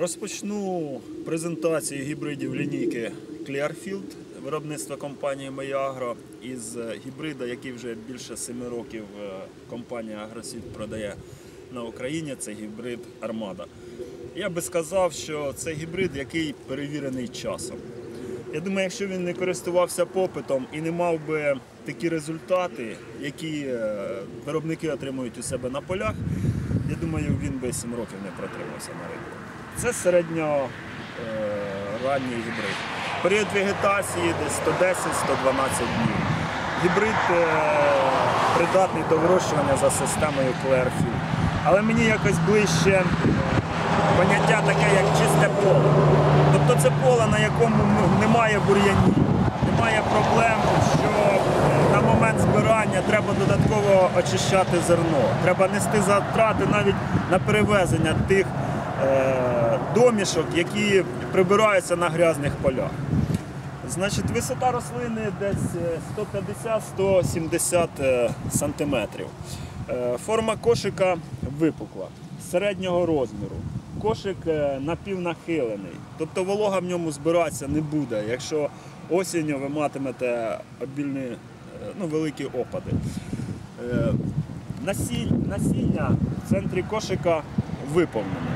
Розпочну презентацію гібридів лінійки Clearfield виробництва компанії Meagro із е, гібрида, який вже більше 7 років е, компанія Агросвіт продає на Україні. Це гібрид Armada. Я би сказав, що це гібрид, який перевірений часом. Я думаю, якщо він не користувався попитом і не мав би такі результати, які е, виробники отримують у себе на полях, я думаю, він би 7 років не протримався на ринку. Це середньо е, гібрид. Період вегетації десь 110-112 днів. Гібрид е, придатний до вирощування за системою Clearfield. Але мені якось ближче поняття таке, як чисте поле. Тобто це поле, на якому немає бур'янів, немає проблем, що на момент збирання треба додатково очищати зерно. Треба нести затрати навіть на перевезення тих е, домішок, які прибираються на грязних полях. Значить, висота рослини десь е, 150-170 е, сантиметрів. Е, Форма кошика випукла, середнього розміру. Кошик е, напівнахилений, тобто волога в ньому збиратися не буде, якщо осінню ви матимете обільні, е, ну, великі опади. Е, Насіння в центрі кошика виповнене.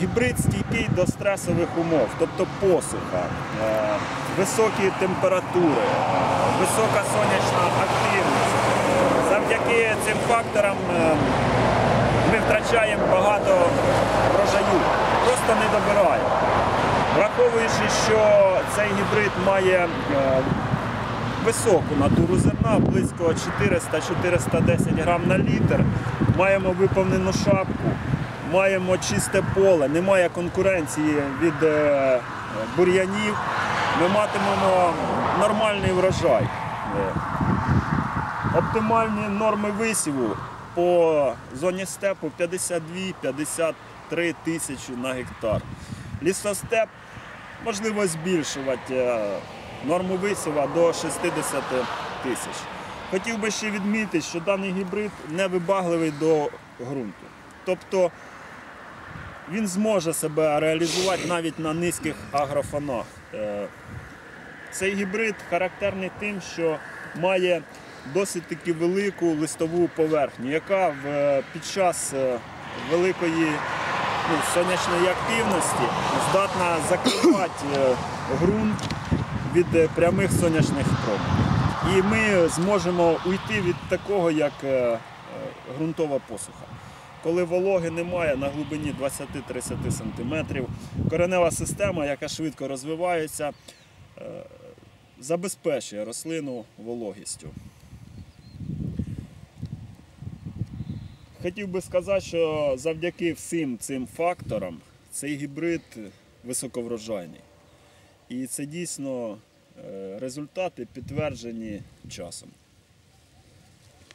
Гібрид стійкий до стресових умов, тобто посуха, е, високі температури, е, висока сонячна активність. Завдяки цим факторам е, ми втрачаємо багато врожаю, просто не добираємо. Враховуючи, що цей гібрид має високу натуру зерна, близько 400-410 грам на літр. Маємо виповнену шапку, маємо чисте поле, немає конкуренції від е, бур'янів. Ми матимемо нормальний врожай. Е, Оптимальні норми висіву по зоні степу 52-53 тисячі на гектар. Лісостеп можливо збільшувати е, норму висіва до 60 тисяч. Хотів би ще відмітити, що даний гібрид не вибагливий до ґрунту. Тобто він зможе себе реалізувати навіть на низьких агрофонах. Е, Цей гібрид характерний тим, що має досить таки велику листову поверхню, яка в, під час е, великої ну, сонячної активності здатна закривати е, ґрунт від е, прямих сонячних променів. І ми зможемо уйти від такого, як е, е, ґрунтова посуха. Коли вологи немає на глибині 20-30 см, коренева система, яка швидко розвивається, е, забезпечує рослину вологістю. Хотів би сказати, що завдяки всім цим факторам цей гібрид високоврожайний. І це дійсно е, результати підтверджені часом.